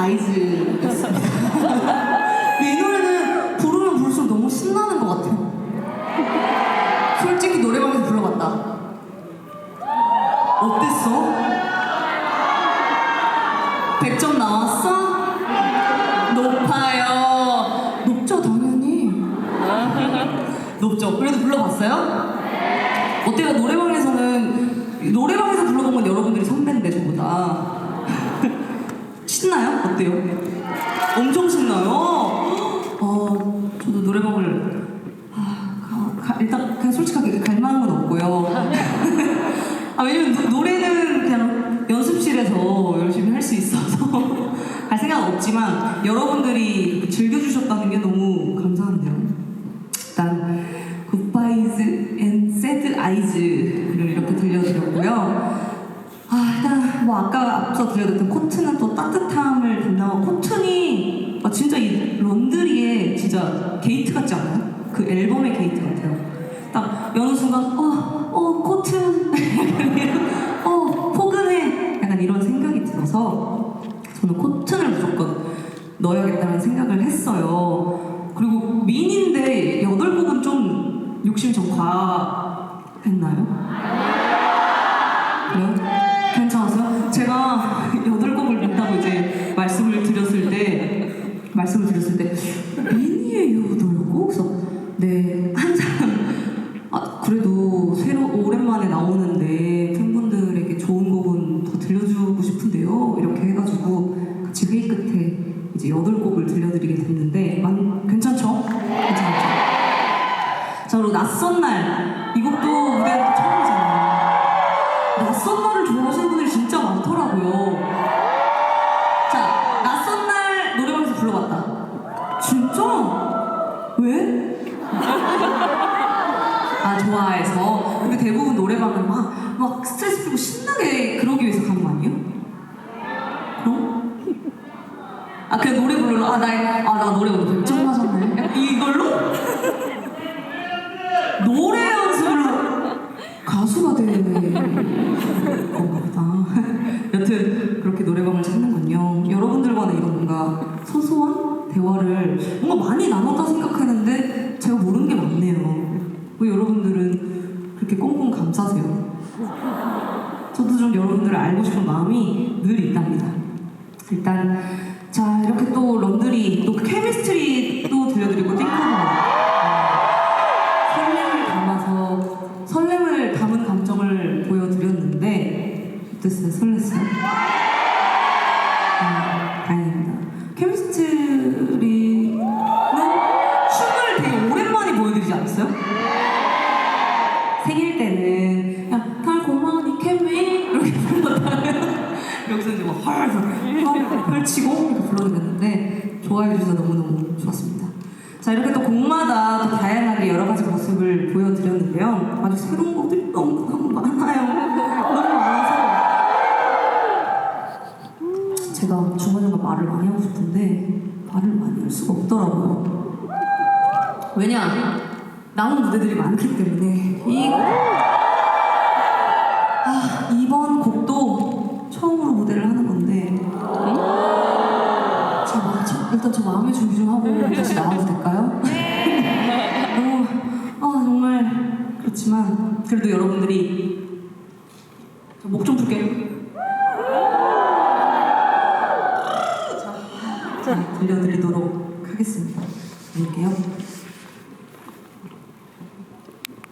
아이즈였습니다. 이 노래는 부르면 부를수록 너무 신나는 것 같아요. 솔직히 노래방에서 불러봤다. 어땠어? 100점 나왔어? 높아요. 높죠, 당연히. 높죠. 그래도 불러봤어요? 어때요? 노래방에서는 노래방에서 불러본 건 여러분들이 선배인데 저보다 신나요? 어때요? 엄청 신나요? 어, 저도 노래방을 아, 가- 가- 일단 그냥 솔직하게 갈 마음은 없고요. 아, 왜냐면 노- 노래는 그냥 연습실에서 열심히 할 수 있어서 갈 생각 없지만 여러분들이 즐겨주셨다는 게 너무 감사한데요. 일단 굿바이즈 앤 새드 아이즈를 이렇게 들려드렸고요. 아 일단 뭐 아까 앞서 들려드렸던 코트는 또 따뜻함을 담당한 코튼이 아, 진짜 이 런드리의 진짜 게이트 같지 않아요? 그 앨범의 게이트 같아요. 딱 여는 순간 어 어 코튼 약간 이런 어 포근해 약간 이런 생각이 들어서 저는 코튼을 무조건 넣어야겠다는 생각을 했어요. 그리고 미인인데 여덟 곡은 좀 욕심 좀 과했나요? 그래요? 괜찮았어요? 제가 여덟 곡을 낸다고 이제 말씀을 드렸을 때 말씀을 드렸을 때 미니의 여덟 곡? 네 들려드리게 됐는데 만, 괜찮죠? 괜찮죠? 자 그리고 낯선 날 이 곡도 무대는 또 처음이잖아요 낯선 날을 좋아하시는 분들이 진짜 많더라고요. 자, 낯선 날 노래방에서 불러봤다. 진짜? 왜? 아, 좋아해서. 근데 대부분 노래방은 막, 막 스트레스 풀고 신나게 그러기 위해서 가는 거 아니에요? 그럼? 아, 그냥 노래 부르러, 아, 나, 아, 나 노래 오늘 100점 맞았네. 이걸로? 노래 연습을 가수가 되는 건가 보다. 여튼 그렇게 노래방을 찾는군요. 여러분들과는 이런 뭔가 소소한 대화를 뭔가 많이 나눴다 생각했는데 제가 모르는 게 많네요. 왜 여러분들은 그렇게 꽁꽁 감싸세요? 저도 좀 여러분들을 알고 싶은 마음이 늘 있답니다. 일단 자 이렇게 또 런드리 또 케미스트리도 들려드리고 띵커버 헐, 펼치고 이렇게 불러드렸는데 좋아해 주셔서 너무너무 좋았습니다. 자 이렇게 또 곡마다 또 다양하게 여러 가지 모습을 보여드렸는데요. 아주 새로운 곡들이 너무너무 많아요. 너무 많아서 제가 중간중간 말을 많이 하고 싶은데 말을 많이 할 수가 없더라고요. 왜냐? 남은 무대들이 많기 때문에 이 하고 다시 나와도 될까요? 너무 아 정말 그렇지만 그래도 여러분들이 목 좀 풀게요. 자, 자 들려드리도록 하겠습니다. 드릴게요.